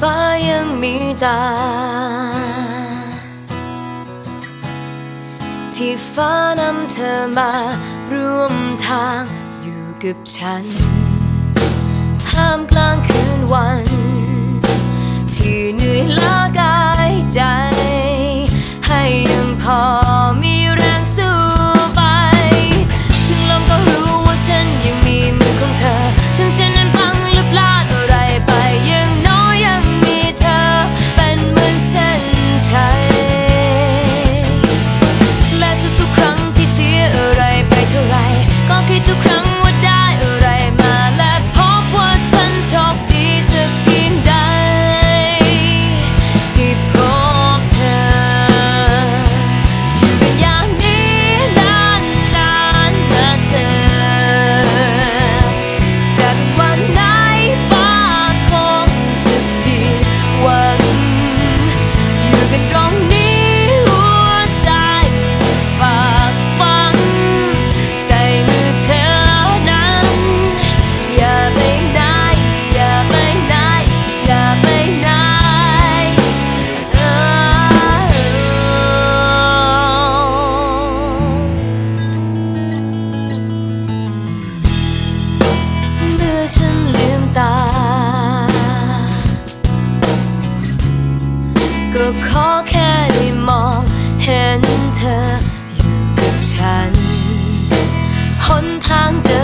ฟ้ายังมีตา ที่ฟ้านำเธอมาร่วมทางอยู่กับฉันห้ามกลางคืน เท่าไรก็คิดทุกครั้ง ฉันลืมตา ก็ขอแค่ได้มองเห็นเธออยู่กับฉัน หนทางจะ